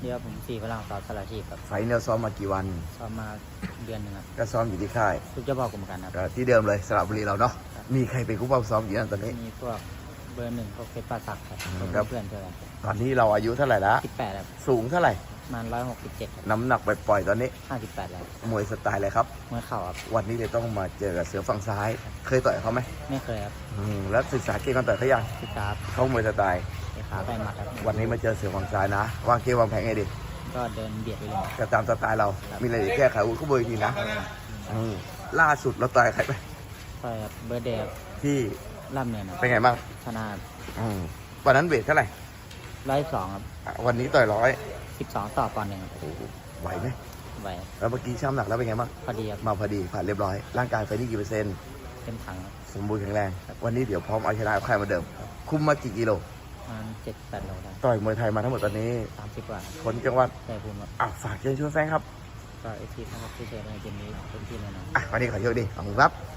เดี๋ยวผมสี่พลังต่อสารชีพครับไฟท์เนี่ยซ้อมมากี่วันซ้อมมาเดือนหนึ่งครับก็ซ้อมอยู่ที่ค่ายทุกเจ้าบอกกรรมการครับ ก็ที่เดิมเลยสระบุรีเราเนาะ ครับ มีใครเป็นคู่เป้าซ้อมอยู่นั่นตอนนี้ มีพวกเบอร์หนึ่งพวกเพชรปราศักดิ์ครับอืมพวกครับ เพื่อนๆช่วยกันตอนนี้เราอายุเท่าไหร่ละ สิบแปดครับสูงเท่าไหร่ ประมาณร้อยหกสิบเจ็ดครับน้ำหนักปล่อยๆตอนนี้ ห้าสิบแปดแล้วมวยสไตล์อะไรครับ เมื่อเข่าครับวันนี้เลยต้องมาเจอกับเสือฝั่งซ้าย เคยต่อยเขาไหมไม่เคยครับอืมแล้วศึกษาเกมการต่อยเขายังศึกษาเขามวยสไตล์ไป ขาไปหมัดครับ วันนี้มาเจอเสือฝั่งซ้ายนะ วางเกมวางแผนไงดีก็เดินเบียดไปเลยก็ตามสไตล์เรา มีอะไรจะแก้ไขอุ้ยเขาเบอร์ทีนะอืมล่าสุดเราต่อยใครไปต่อยกับเบอร์เดย์ที่ล่ำเนินครับเป็นไงบ้างชนะอืมวันนั้นเวทเท่าไหร่ร้อยสองครับอะวันนี้ต่อยร้อยสิบสองต่อปอนด์หนึ่งครับโอ้โหไหวไหมไหวแล้วเมื่อกี้ช่ำหนักแล้วเป็นไงบ้าง พอดีครับมาพอดีผ่านเรียบร้อย ร่างกายไฟนี่กี่เปอร์เซ็นต์เต็มถังครับสมบูรณ์แข็งแรง วันนี้เดี๋ยวพร้อมเอาชนะใครมาเดิม คุมมากี่กิโล ประมาณเจ็ดแปดโลได้ต่อยมวยไทยมาทั้งหมดตอนนี้สามสิบกว่าคนจังหวัดแต่ภูมิครับอะฝากเชิญชวนแฟนครับก็เอฟซีนะครับที่เจอในเกมนี้เต็มที่แน่นอนอะวันนี้ขอโชคดีขอบคุณครับ